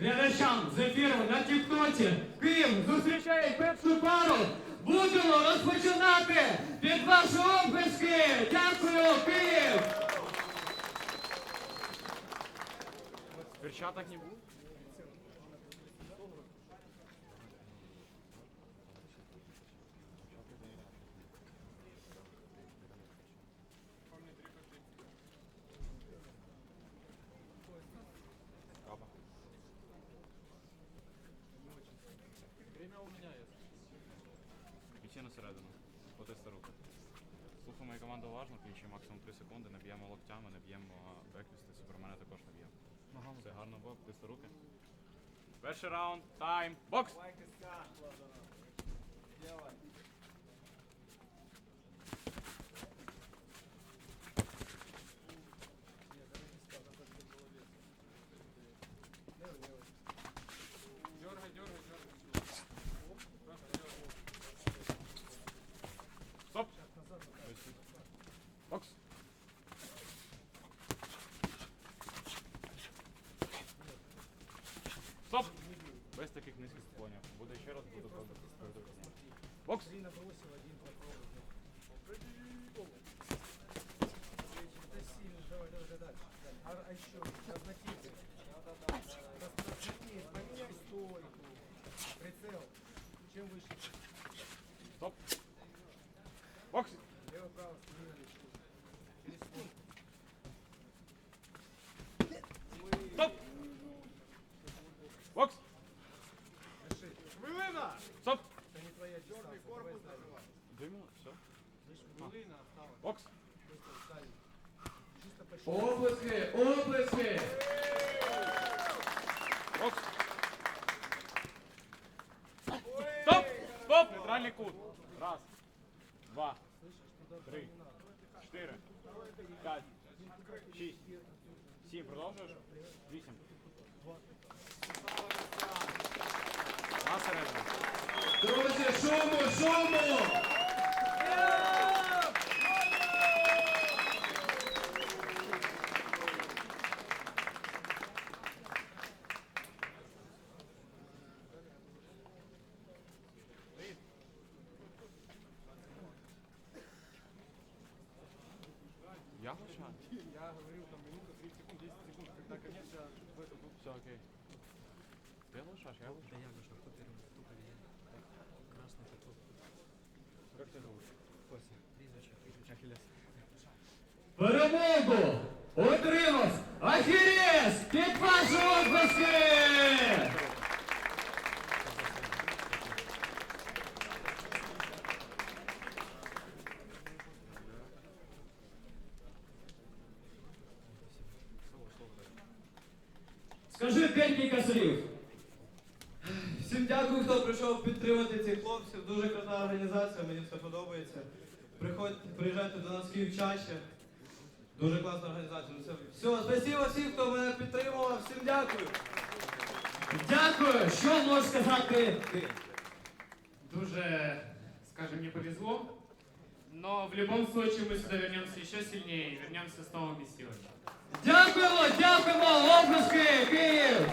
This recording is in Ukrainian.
глядачам з ефіру на Тіктоці. Київ зустрічає першу пару. Будемо розпочинати від вашої оплески. Дякую, Київ! Перчаток не будет? На середину. Потиста руку. Слухаємо і команда уважно, ключі максимум 3 секунди, не б'ємо локтями, не б'ємо беквісти, супермена також не б'ємо. Все гарно бок, тиста руки. Перший раунд, тайм, бокс! Дергай, дергай, дергай. Стоп! Бокс! Стоп! Без таких низьких склонів. Буде ще раз, буду правда. Бокс! Давай, давай, давай, дальше. А, а еще, разнофигы. Разнофигы, поменяй стойку. Прицел. Чем выше? Стоп! Бокс! Лево, право, смелее. Через секунду. Стоп! Бокс! Это не твоя дистанция. Давай ставим. Дві минути, все. Хвилина осталась. Бокс! Быстро ставим. Чисто по щелчку. Оплески, оплески! Бокс! Стоп! Стоп! Нейтральний кут. Раз, два, три, чотири, п'ять, шість, сім. Продовжуєш? Вісім. Друзі, шуму, шуму! Я почав? Я говорил там минута, 30 секунд, 10 секунд, когда конец, я в эту был. Все окей. Ти лишаш, я лишу. Да я вышел, кто первый стукали. Красный такой. Как тебя зовут? Костя. Прізвище, прізвище. Ахиллес. Перемогу отримав Ахірес під ваші оплески! Скажи декілька слів. Дякую, хто прийшов підтримати цих хлопців. Дуже крута організація, мені все подобається. Приходьте, приїжджайте до нас в Київ чаще. Дуже класна організація. Ну, Все, все спасибо всім, хто мене підтримував. Всім дякую. Дякую! Що можеш сказати ти? Дуже, скажем, не повезло. Но в любом случае мы сюда вернемся еще сильнее и вернемся с новыми силами. Дякуємо, дякуємо, оплески, Київ!